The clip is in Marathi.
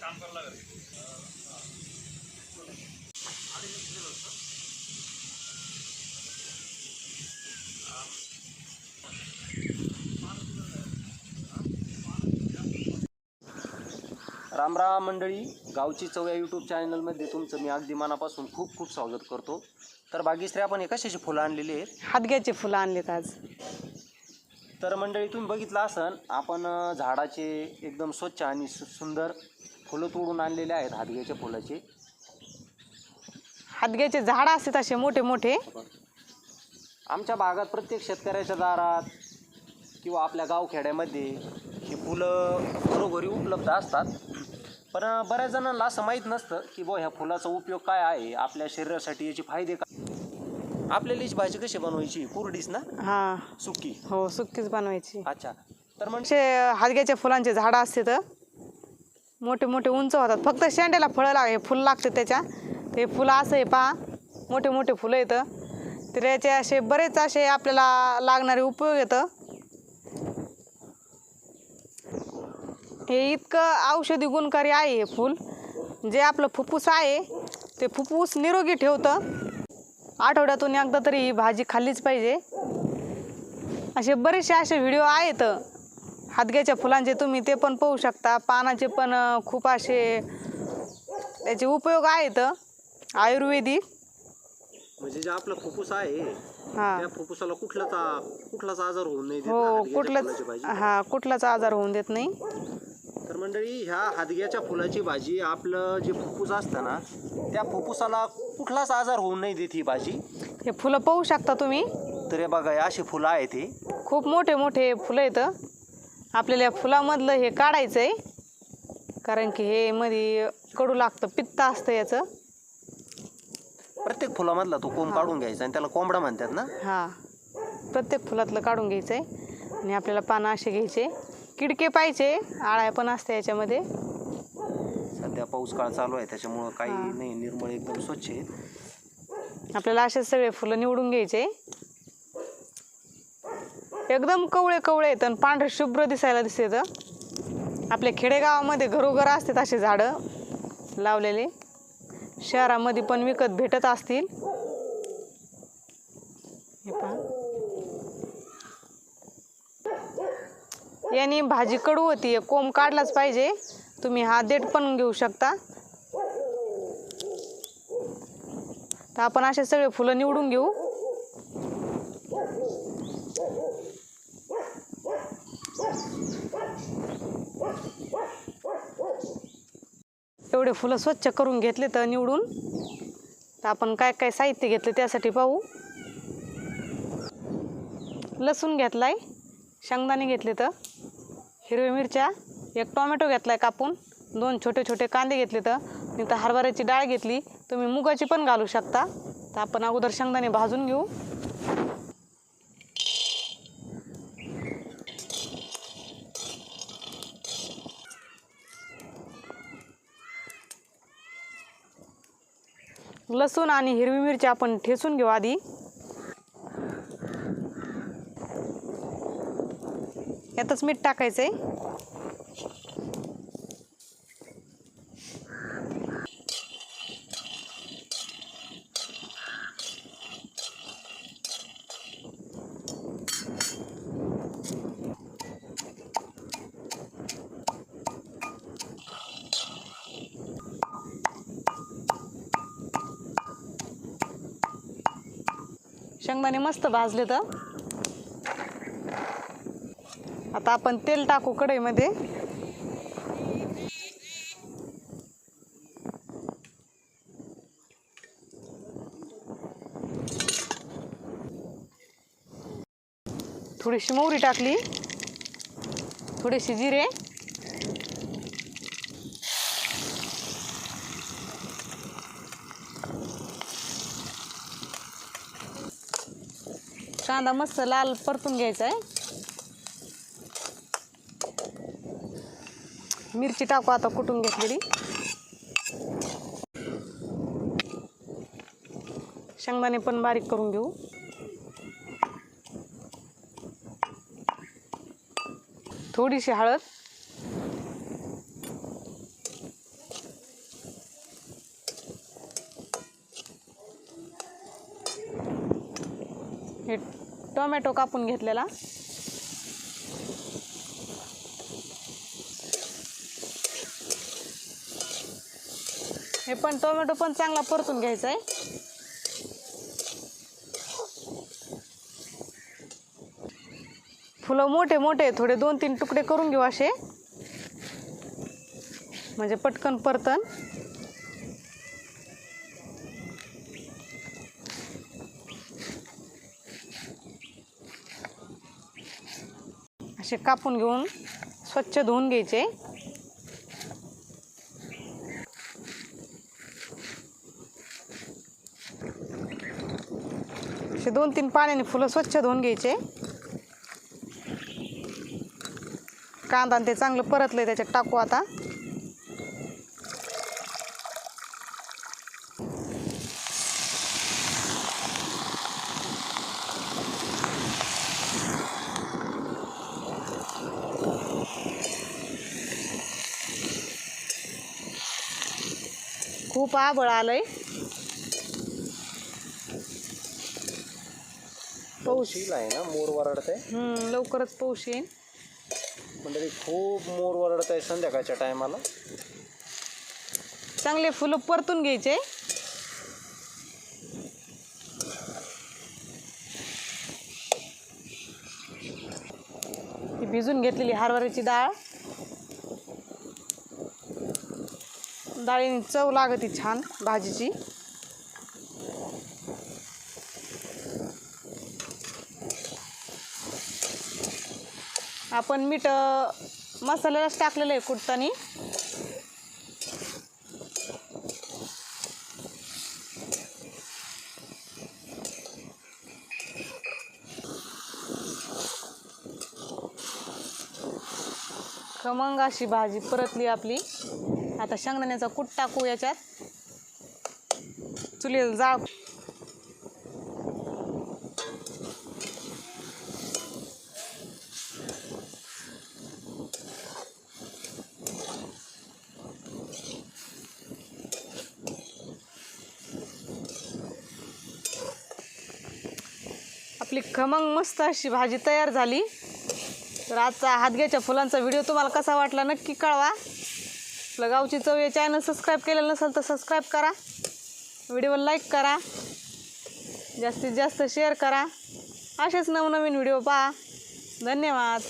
काम करावं लागेल रामराम मंडळी गावची चव या यूट्यूब चॅनलमध्ये तुमचं मी अगदी मनापासून खूप खूप स्वागत करतो. तर बागेश्री आपण हे कशाची फुलं आणलेली आहेत. हातग्याची फुलं आणलीत आज. तर मंडळी तुम्ही बघितलं असन आपण अं, झाडाचे एकदम स्वच्छ आणि सु सुंदर फुलं तोडून आणलेले आहेत हातग्याच्या फुलाचे. हातग्याचे झाड असतात असे मोठे मोठे. आमच्या भागात प्रत्येक शेतकऱ्याच्या दारात किंवा आपल्या गावखेड्यामध्ये ही फुलं घरोघरी उपलब्ध असतात. पण बऱ्याच जणांना असं माहीत नसतं की बुवा ह्या फुलाचा उपयोग काय आहे? आपल्या शरीरासाठी याचे फायदे काय? आपल्याला भाजी कशी बनवायची? कुरडीच ना? हा. सुकी. हो सुक्कीच बनवायची. अच्छा. तर म्हणजे असे हातग्याच्या फुलांचे झाडं असतात मोठे मोठे उंच होतात. फक्त शेंड्याला फळं लाग हे फुलं लागते त्याच्या. ते फुलं असं आहे पहा. मोठे मोठे फुलं येतं. तर याचे असे बरेच असे आपल्याला लागणारे उपयोग येतं. हे इतकं औषधी गुणकारी आहे हे फूल. जे आपलं फुफ्फुस आहे ते फुफ्फुस निरोगी ठेवतं. आठवड्यातून एकदा तरी ही भाजी खाल्लीच पाहिजे. असे बरेचसे असे व्हिडिओ आहेत. हातग्याच्या फुलांचे तुम्ही ते पण पाहू शकता. पानाचे पण खूप असे त्याचे उपयोग आहेत. आयुर्वेदिक म्हणजे जे आपलं फुफ्फुस आहे हां. त्या फुफ्फुसाला कुठलाच कुठलाच आजार होऊ नये हो हादग्याच्या कुठलंच. हां कुठलाच आजार होऊन देत नाही. मंडळी ह्या हादग्याच्या फुलाची भाजी आपलं जे फुफ्फुस असतं ना त्या फुफ्फुसाला कुठलाच आजार होऊ नाही देत ही भाजी. हे फुलं पाहू शकता तुम्ही? तर हे बघा हे अशी फुलं आहेत हे. खूप मोठे मोठे फुलं येतं आपल्याला या फुलामधलं हे काढायचं आहे कारण की हे मध्ये कडू लागतं पित्त असतं याचं. प्रत्येक फुलामधला तो कोंब काढून घ्यायचा आणि त्याला कोंबडा म्हणतात ना. हां. प्रत्येक फुलातलं काढून घ्यायचं आहे आणि आपल्याला पानं असे घ्यायचे. किडके पाहिजे आळ्या पण असते याच्यामध्ये. सध्या पाऊस काळ चालू आहे त्याच्यामुळं काही नाही निर्मळ एकदम स्वच्छ आहे. आपल्याला असे सगळे फुलं निवडून घ्यायचे. एकदम कवळे कवळे आहेत आणि पांढरे शुभ्र दिसायला दिसते आपल्या खेडेगावामध्ये घरोघर असतात असे झाडं लावलेले. शहरामध्ये पण विकत भेटत असतील. हे पहा. याने भाजी कडू होती. कोंब काढलाच पाहिजे. तुम्ही हा देठ पण घेऊ शकता. तर आपण असे सगळे फुलं निवडून घेऊ. एवढे फुलं स्वच्छ करून घेतले तर निवडून. तर आपण काय काय साहित्य घेतलं त्यासाठी पाहू. लसूण घेतलाय. शेंगदाणे घेतले तर. हिरव्या मिरच्या एक टोमॅटो घेतलाय कापून दोन छोटे छोटे कांदे घेतले तर मी तर हरभऱ्याची डाळ घेतली तुम्ही मुगाची पण घालू शकता. तर आपण अगोदर शेंगदाणे भाजून घेऊ. लसूण आणि हिरवी मिरची आपण ठेचून घेऊ आधी. यातच मीठ टाकायचं आहे शेंगदाणे मस्त भाजले तर. आता आपण तेल टाकू कढईमध्ये. थोडीशी मोहरी टाकली. थोडीशी जिरे. कांदा मस्त लाल परतून घ्यायचा आहे मिरची टाकू आता कुटून घेतलेली? शेंगदाणे पण बारीक करून घेऊ. थोडीशी हळद. हे टोमॅटो कापून घेतलेला. हे पण टोमॅटो पण चांगला परतून घ्यायचा आहे फुलं मोठे मोठे थोडे दोन तीन तुकडे करून घेऊ असे. म्हणजे पटकन परतन. असे कापून घेऊन स्वच्छ धुवून घ्यायचे. असे दोन तीन पाण्याने फुलं स्वच्छ धुवून घ्यायचे. कांदा आणि ते चांगलं परतलं त्याच्यात टाकू आता. खूप आबळ आहे पाऊस शील आहे ना मोर वरडत आहे हम्म, लवकरच पाऊस येईल म्हणजे खूप मोर वरडत आहे संध्याकाळच्या टायमाला. चांगले फुलं परतून घ्यायचे. ही भिजून घेतलेली हरभऱ्याची डाळ. डाळीने चव लागते छान भाजीची. आपण मीठ मसाल्यालाच टाकलेलं आहे कुटतानी. खमंग अशी भाजी परतली आपली. आता शेंगदाण्याचा कूट टाकू याच्यात. चुलीला जाळ. आपली खमंग मस्त अशी भाजी तयार झाली. तर आजचा हातग्याच्या फुलांचा व्हिडिओ तुम्हाला कसा वाटला नक्की कळवा. आपलं गावची चव या चॅनल सबस्क्राईब केलेलं नसेल तर सबस्क्राईब करा. व्हिडिओला लाईक करा. जास्तीत जास्त शेअर करा. असेच नवनवीन व्हिडिओ पहा. धन्यवाद.